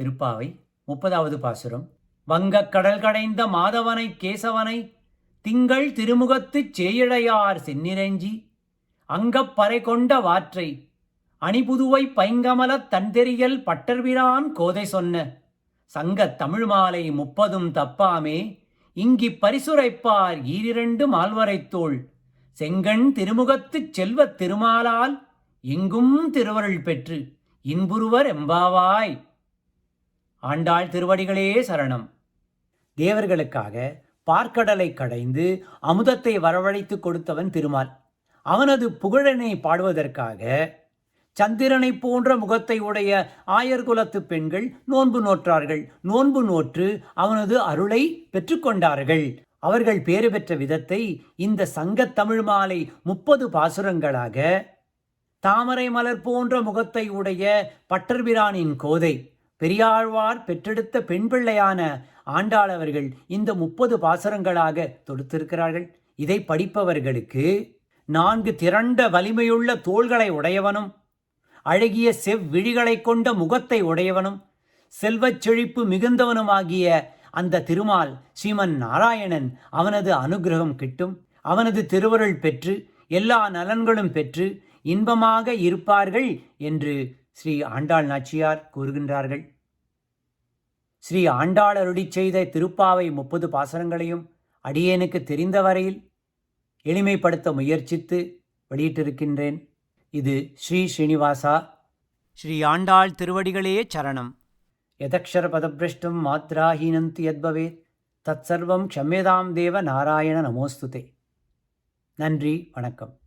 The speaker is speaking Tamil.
திருப்பாவை முப்பதாவது பாசுரம். வங்கக் கடல் கடைந்த மாதவனை கேசவனை திங்கள் திருமுகத்துச் சேயிழையார் செந்நிரஞ்சி அங்கப் பறை கொண்ட வாற்றை அணிபுதுவை பைங்கமலத் தன்தெறியல் பட்டர்பிரான் கோதை சொன்ன சங்கத் தமிழ் மாலை முப்பதும் தப்பாமே இங்கிப் பரிசுரைப்பார் ஈரிரண்டு மால்வரைத்தோள் செங்கண் திருமுகத்துச் செல்வத் திருமாலால் எங்கும் திருவருள் பெற்று இன்புருவர் எம்பாவாய். ஆண்டாள் திருவடிகளே சரணம். தேவர்களுக்காக பார்க்கடலை கடைந்து அமுதத்தை வரவழைத்து கொடுத்தவன் திருமால். அவனது புகழனை பாடுவதற்காக சந்திரனைப் போன்ற முகத்தை உடைய ஆயர்குலத்து பெண்கள் நோன்பு நோற்றார்கள். நோன்பு நோற்று அவனது அருளை பெற்றுக்கொண்டார்கள் அவர்கள் பேறு பெற்ற விதத்தை இந்த சங்கத் தமிழ் மாலை முப்பது பாசுரங்களாக தாமரை மலர் போன்ற முகத்தை உடைய பட்டர்பிரானின் கோதை பெரியாழ்வார் பெற்றெடுத்த பெண் பிள்ளையான ஆண்டாள் அவர்கள் இந்த முப்பது பாசுரங்களாக தொடுத்திருக்கிறார்கள். இதை படிப்பவர்களுக்கு நான்கு திரண்ட வலிமையுள்ள தோள்களை உடையவனும் அழகிய செவ்விழிகளைக் கொண்ட முகத்தை உடையவனும் செல்வச் செழிப்பு மிகுந்தவனுமாகிய அந்த திருமால் ஸ்ரீமன் நாராயணன் அவனது அனுகிரகம் கிட்டும். அவனது திருவருள் பெற்று எல்லா நலன்களும் பெற்று இன்பமாக இருப்பார்கள் என்று ஸ்ரீ ஆண்டாள் நாச்சியார் கூறுகின்றார்கள். ஸ்ரீ ஆண்டாள் அருளிச் செய்த திருப்பாவை முப்பது பாசனங்களையும் அடியேனுக்கு தெரிந்த வரையில் எளிமைப்படுத்த முயற்சித்து வெளியிட்டிருக்கின்றேன். இது ஸ்ரீ ஸ்ரீனிவாசா. ஸ்ரீ ஆண்டாள் திருவடிகளே சரணம். யதக்ஷர பதபிரஷ்டம் மாத்ராஹீனந்தி யத்பவேத். தத்சர்வம் க்ஷம்யதாம் தேவ நாராயண நமோஸ்துதே. நன்றி வணக்கம்.